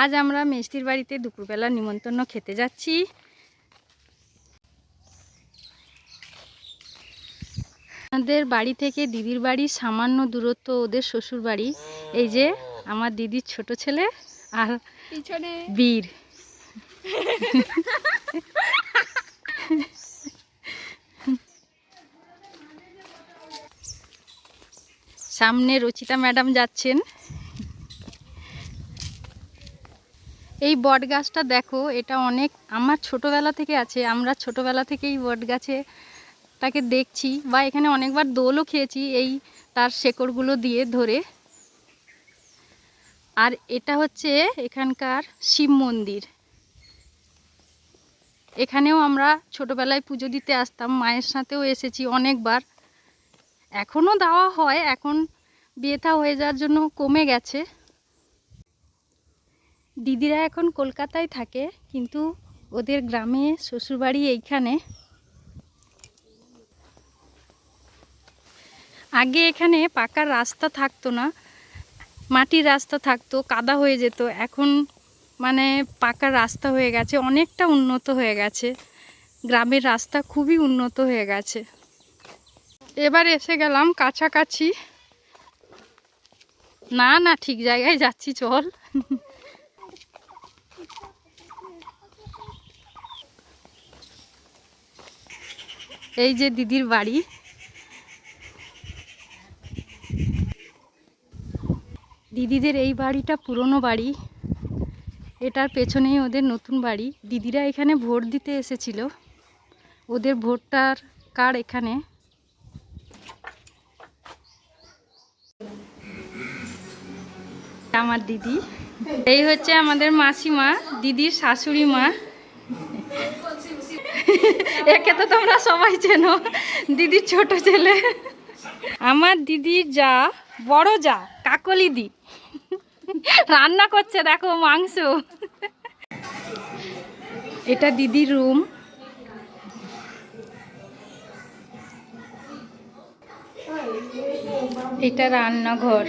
আজ আমরা মিষ্টির বাড়িতে দুপুরবেলা নিমন্ত্রণ খেতে যাচ্ছি। আমাদের বাড়ি থেকে দিদির বাড়ি সামান্য দূরত্ব ওদের শ্বশুর বাড়ি। এই যে আমার দিদির ছোট ছেলে আর পিছনে। বীর। সামনে রচিতা ম্যাডাম যাচ্ছেন। এই বট গাছটা দেখো, এটা অনেক, আমার ছোটবেলা থেকে আছে, আমরা ছোটবেলা থেকেই বট গাছে তাকে দেখছি বা এখানে অনেকবার দোলও খেয়েছি এই তার শেকড়গুলো দিয়ে ধরে। আর এটা হচ্ছে এখানকার শিব মন্দির। এখানেও আমরা ছোটবেলায় পুজো দিতে আসতাম, মায়ের সাথেও এসেছি অনেকবার। এখনও দেওয়া হয়, এখন বিয়েথা হয়ে যাওয়ার জন্য কমে গেছে। দিদিরা এখন কলকাতায় থাকে, কিন্তু ওদের গ্রামে শ্বশুরবাড়ি এইখানে। আগে এখানে পাকার রাস্তা থাকতো না, মাটির রাস্তা থাকতো, কাদা হয়ে যেত। এখন মানে পাকা রাস্তা হয়ে গেছে, অনেকটা উন্নত হয়ে গেছে। গ্রামের রাস্তা খুবই উন্নত হয়ে গেছে। এবার এসে গেলাম কাছাকাছি। না না, ঠিক জায়গায় যাচ্ছি, চল। এই যে দিদির বাড়ি। দিদিদের এই বাড়িটা পুরনো বাড়ি। এটার পেছনেই ওদের নতুন বাড়ি। দিদিরা এখানে ভোট দিতে এসেছিল। ওদের ভোটটার কার এখানে? আমার দিদি। এই হচ্ছে আমাদের মাসিমা, দিদির শাশুড়ি মা। একে তো তোমরা সবাই চেনো। দিদির ছোট ছেলে। আমার দিদির যা, বড় যা, কাকলি দি। রান্না করছে, দেখো, মাংস। এটা দিদির রুম। এটা রান্নাঘর।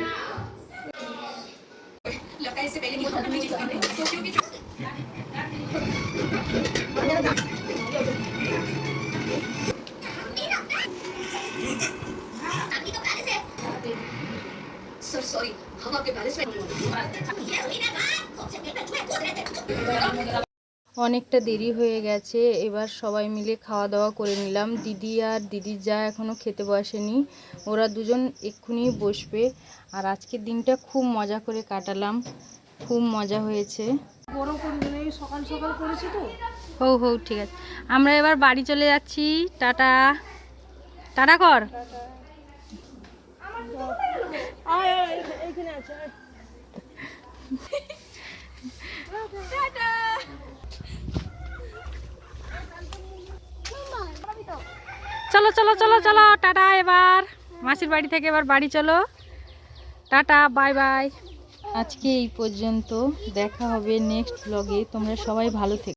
অনেকটা দেরি হয়ে গেছে এবার সবাই মিলে খাওয়া দাওয়া করে নিলাম দিদি আর দিদির যা এখনও খেতে বসেনি ওরা দুজন এক্ষুনি বসবে আর আজকের দিনটা খুব মজা করে কাটালাম খুব মজা হয়েছে সকাল সকাল করেছি তো হো হো ঠিক আছে আমরা এবার বাড়ি চলে যাচ্ছি টাটা টাটা কর চলো চলো চলো চলো টাটা এবার। মাসির বাড়ি থেকে এবার বাড়ি চলো। টাটা বাই বাই। আজকে এই পর্যন্ত দেখা হবে নেক্সট ব্লগে তোমরা সবাই ভালো থেকো।